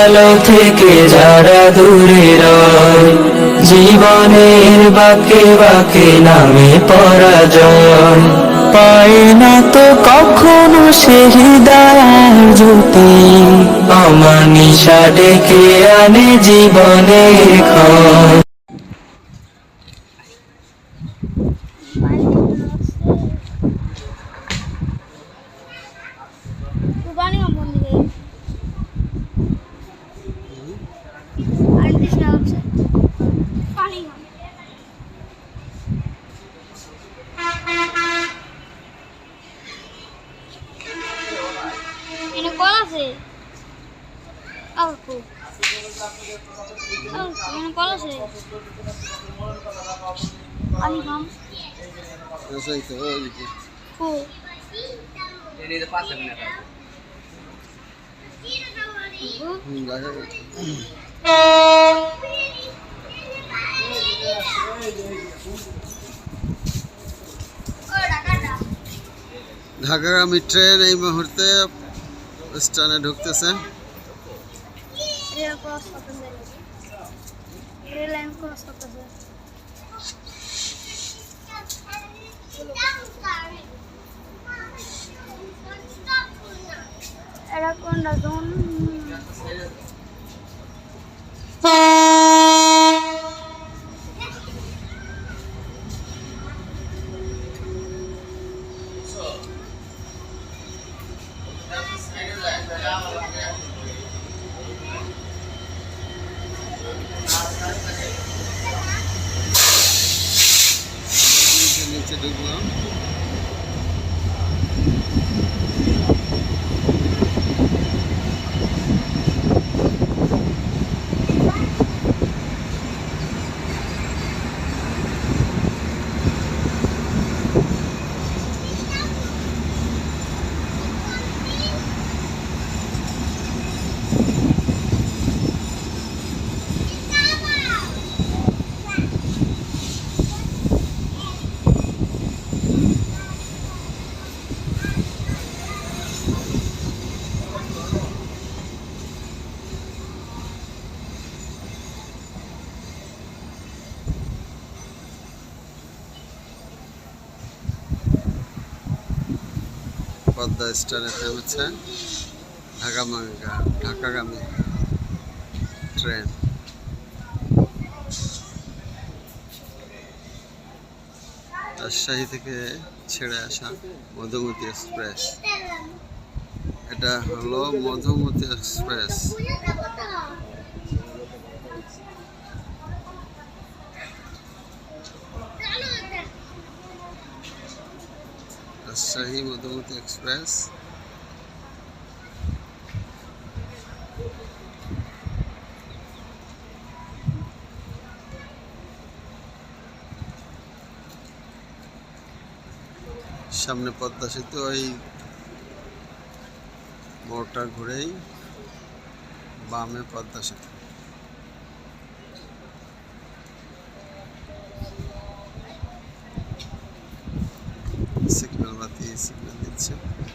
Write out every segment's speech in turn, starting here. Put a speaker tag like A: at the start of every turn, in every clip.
A: আলো থেকে যারা দূরে রয়। জীবনের বাকে বাকে নামে পরাজয়। পায় না তো কখনো সে হৃদয়ার জ্যোতি। নিশা ডেকে আনে জীবনের ক্ষয়।
B: ঢাকাগামী ট্রেন এই মুহূর্তে স্টেশনে ঢুকতেছে।
C: রেল ক্রস করতেছে রেল লাইন ক্রস করতেছে এটা কোনটা জোন
B: হচ্ছে ঢাকা পদ্মা থেমেছে ঢাকাগামী ঢাকাগামী ট্রেন। রাজশাহী থেকে ছেড়ে আসা মধুমতি এক্সপ্রেস। এটা হলো মধুমতি এক্সপ্রেস। রাজশাহী মধুমতি এক্সপ্রেস সামনে পদ্মা সেতু ওই মোড়টা ঘুরেই বামে পদ্মা সেতু stessa condizione.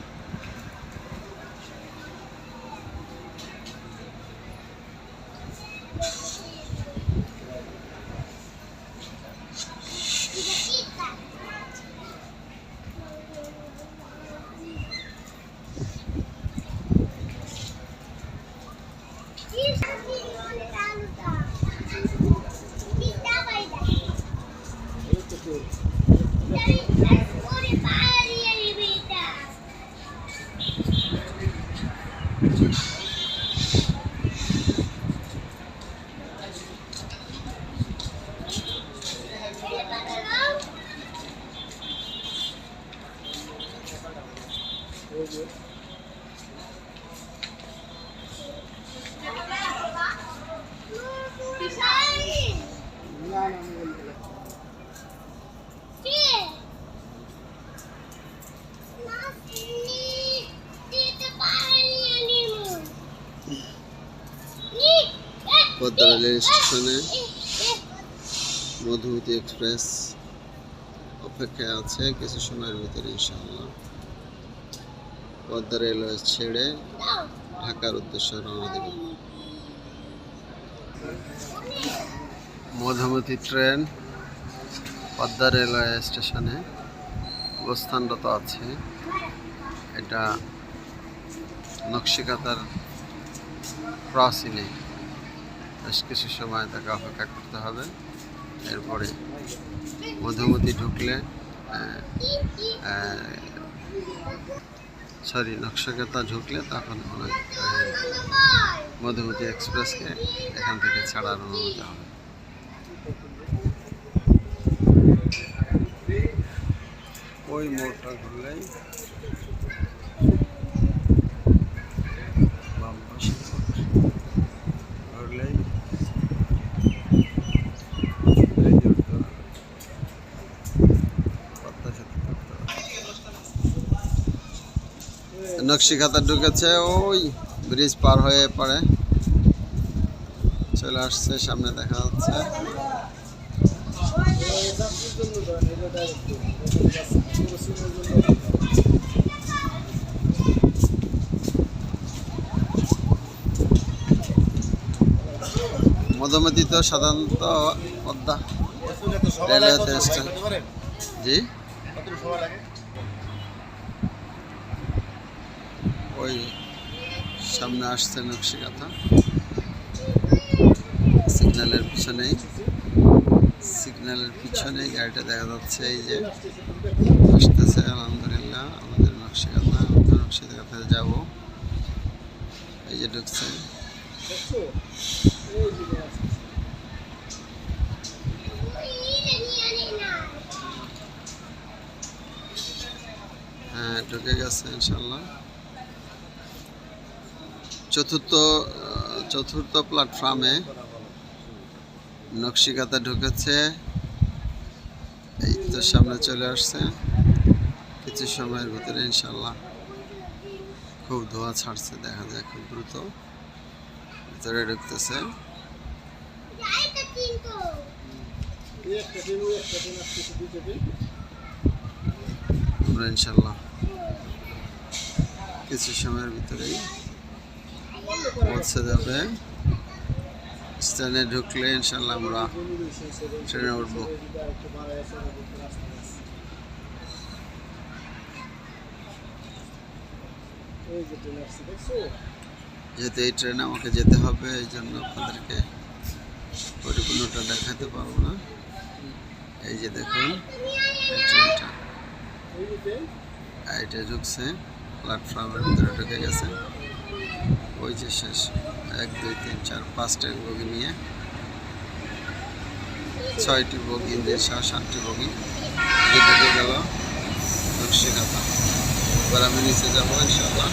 B: Daddy, that's what it is. দিচ্ছে পদ্মা রেল স্টেশনে মধুমতি এক্সপ্রেস অপেক্ষায় আছে কিছু সময়ের ভিতরে ইনশাআল্লাহ। পদ্মা রেলওয়ে ছেড়ে ঢাকার উদ্দেশ্যে রওনা দেব। মধুমতি ট্রেন পদ্মা রেলওয়ে স্টেশনে অবস্থানরত আছে। এটা নকশিকাতার ক্রসিংয়ে বেশ কিছু সময় তাকে অপেক্ষা করতে হবে। এরপরে মধুমতি ঢুকলে সরি নকশাকেতা ঢুকলে তখন মধুমতি এক্সপ্রেসকে এখান থেকে ছাড়ার অনুমতি হবে। ওই মোড়টা ঘুরলেই বাম পাশে মোড়। ঘুরলেই এই যে উত্তরা। পদ্মা সেতু উত্তরা। নকশিকাতা ঢুকেছে ওই ব্রিজ পার হয়ে পড়ে। চলে আসছে সামনে দেখা যাচ্ছে। মধুমতি তো সাধারণত পদ্মা স্টেশন জি? ওই সামনে আসছে নকশিকাথা। সিগন্যালের পিছনেই সিগন্যালের পিছনেই গাড়িটা দেখা যাচ্ছে, এই যে আসতেছে, আলহামদুলিল্লাহ, আমাদের নকশিকাথা আমাদের নকশিকাথায় যাব। এই যে ঢুকছে। হ্যাঁ ঢুকে গেছে ইনশাল্লাহ চতুর্থ চতুর্থ প্ল্যাটফর্মে নকশিকাতা ঢুকেছে। এই তো সামনে চলে আসছে। কিছু সময়ের ভিতরে ইনশাল্লাহ খুব ধোঁয়া ছাড়ছে, দেখা যায় খুব দ্রুত ভিতরে ঢুকতেছে। আমরা ইনশাল্লাহ কিছু সময়ের ভিতরেই পৌঁছে যাবে। স্টেশনে ঢুকলে ইনশাল্লাহ আমরা ট্রেনে উঠবো। যেহেতু এই ট্রেনে আমাকে যেতে হবে, এই জন্য আপনাদেরকে পরিপূর্ণটা দেখাতে পারব না। এই যে দেখুন ট্রেনটা। ঢুকছে প্ল্যাটফর্মের ভিতরে ঢুকে গেছে। ওই যে শেষ। এক, দুই, তিন, চার, পাঁচটা বগি নিয়ে। ছয়টি বগি সহ সাতটি বগি দিয়ে ঢুকে গেল নকশিকাতা এবার আমি নিচে যাব ইনশাল্লাহ